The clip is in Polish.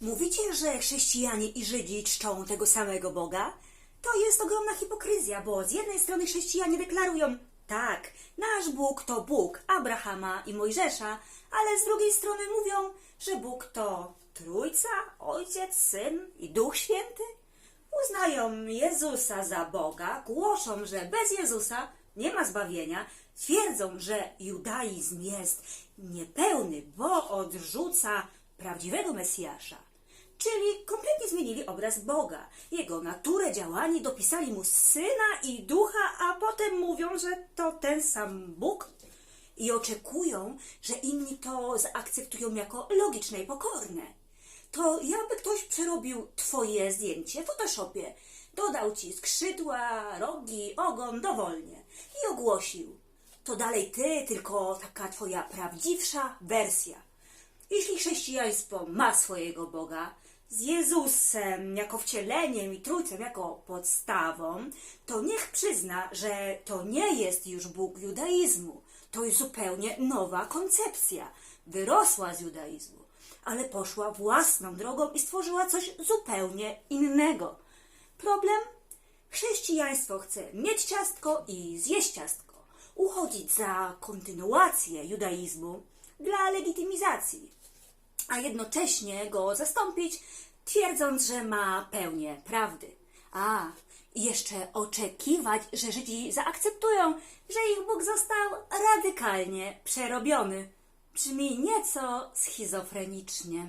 Mówicie, że chrześcijanie i Żydzi czczą tego samego Boga? To jest ogromna hipokryzja, bo z jednej strony chrześcijanie deklarują, tak, nasz Bóg to Bóg Abrahama i Mojżesza, ale z drugiej strony mówią, że Bóg to Trójca, Ojciec, Syn i Duch Święty. Uznają Jezusa za Boga, głoszą, że bez Jezusa nie ma zbawienia, twierdzą, że judaizm jest niepełny, bo odrzuca prawdziwego Mesjasza. Czyli kompletnie zmienili obraz Boga, jego naturę, działanie, dopisali mu syna i ducha, a potem mówią, że to ten sam Bóg i oczekują, że inni to zaakceptują jako logiczne i pokorne. To jakby ktoś przerobił twoje zdjęcie w Photoshopie, dodał ci skrzydła, rogi, ogon dowolnie i ogłosił. To dalej ty, tylko taka twoja prawdziwsza wersja. Jeśli chrześcijaństwo ma swojego Boga, z Jezusem jako wcieleniem i Trójcem jako podstawą, to niech przyzna, że to nie jest już Bóg judaizmu. To jest zupełnie nowa koncepcja. Wyrosła z judaizmu, ale poszła własną drogą i stworzyła coś zupełnie innego. Problem? Chrześcijaństwo chce mieć ciastko i zjeść ciastko, uchodzić za kontynuację judaizmu dla legitymizacji a jednocześnie go zastąpić, twierdząc, że ma pełnię prawdy. A, jeszcze oczekiwać, że Żydzi zaakceptują, że ich Bóg został radykalnie przerobiony. Brzmi nieco schizofrenicznie.